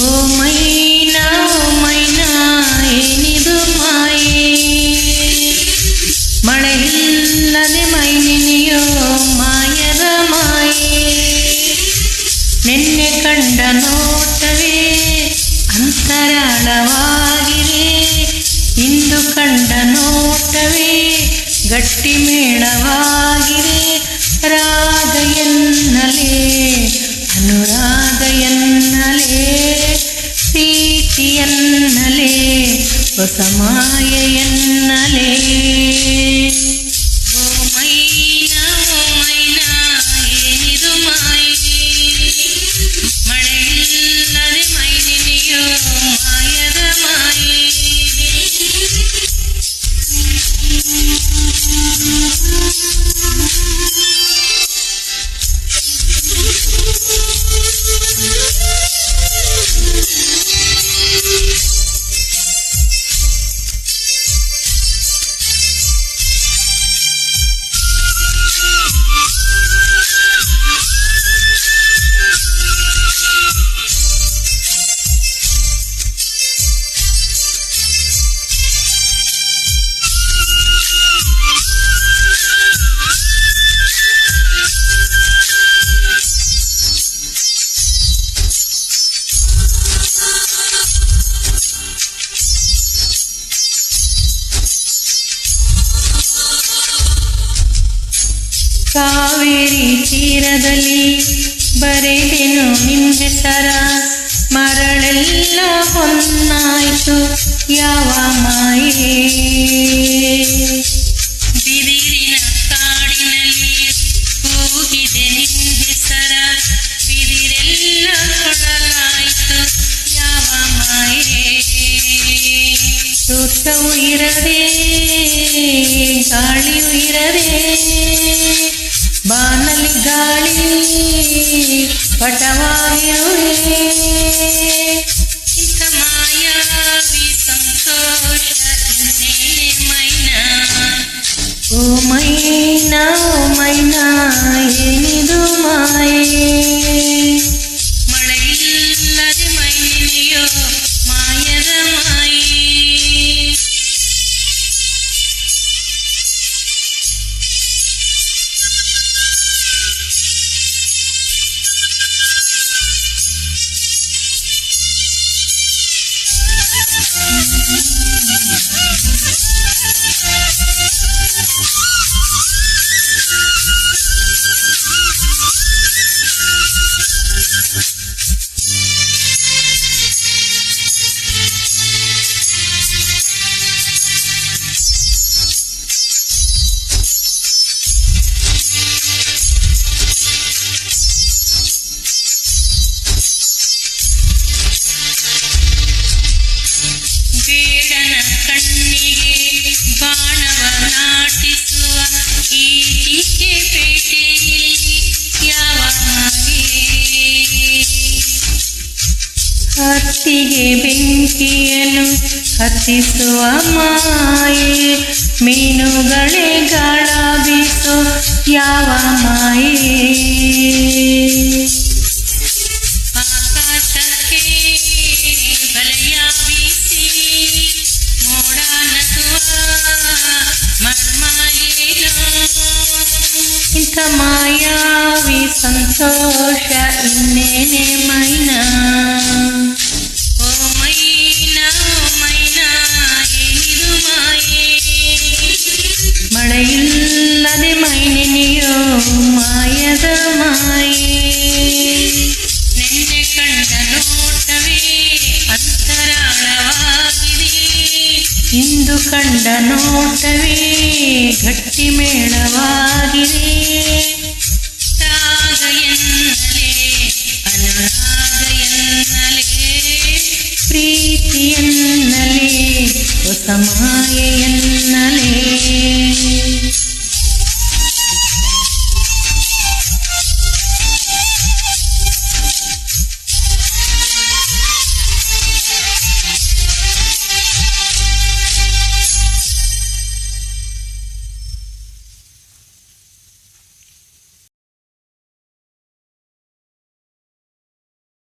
ಓ ಮೈನಾ ಓ ಮೈನಾ ಏನಿದು ಮಾಯೆ ಮಳೆ ಇಲ್ಲದೆ ಮೈನಿನಿಯೋ ಮಾಯದ ಮಾಯೆ ನಿನ್ನೆ ಕಂಡ ನೋಟವೇ ಅಂತರಾಳವಾಗಿದೆ ಇಂದು ಕಂಡ ನೋಟವೇ ಗಟ್ಟಿ ಪ್ರೀತಿ ಎನ್ನಲೇ ಹೊಸ ಮಾಯ ಕಾವೇರಿ ತೀರದಲ್ಲಿ ಬರೆದೆನು ನಿನ್ನ ಹೆಸರ. ಮರಳೆಲ್ಲ ಹೊನ್ನಾಯಿತು, ಯಾವ ಮಾಯೆ? ಬಿದಿರಿನ ಕಾಡಿನಲ್ಲಿ ಕೂಗಿದೆ ನಿನ್ನ ಹೆಸರ. ಬಿದಿರೆಲ್ಲ ಕೊಡಲಾಯಿತು, ಯಾವ ಮಾಯೆ? ತೂಕವು ಇರದೆ, ಗಾಳಿಯು ಇರದೆ ಬಾನಲಿ ಗಾಳಿ ಪಟವಾಗಿರುವೆ ಬಾಣವ ನಾಟಿಸುವ ಈ ಹತ್ತಿಗೆ ಬೆಂಕಿಯನ್ನು ಹತ್ತಿಸುವ ಮಾಯೆ ಮೀನುಗಳೇ ಗಾಳ ಬೀಸೋ ಯಾವ ಮಾಯೆ? ಮಾಯಾವಿ ಸಂತೋಷ ಇನ್ನೇನೆ ಇಂದು ಕಂಡ ನೋಟವೇ ಗಟ್ಟಿ ಮೇಳವಾಗಿದೆ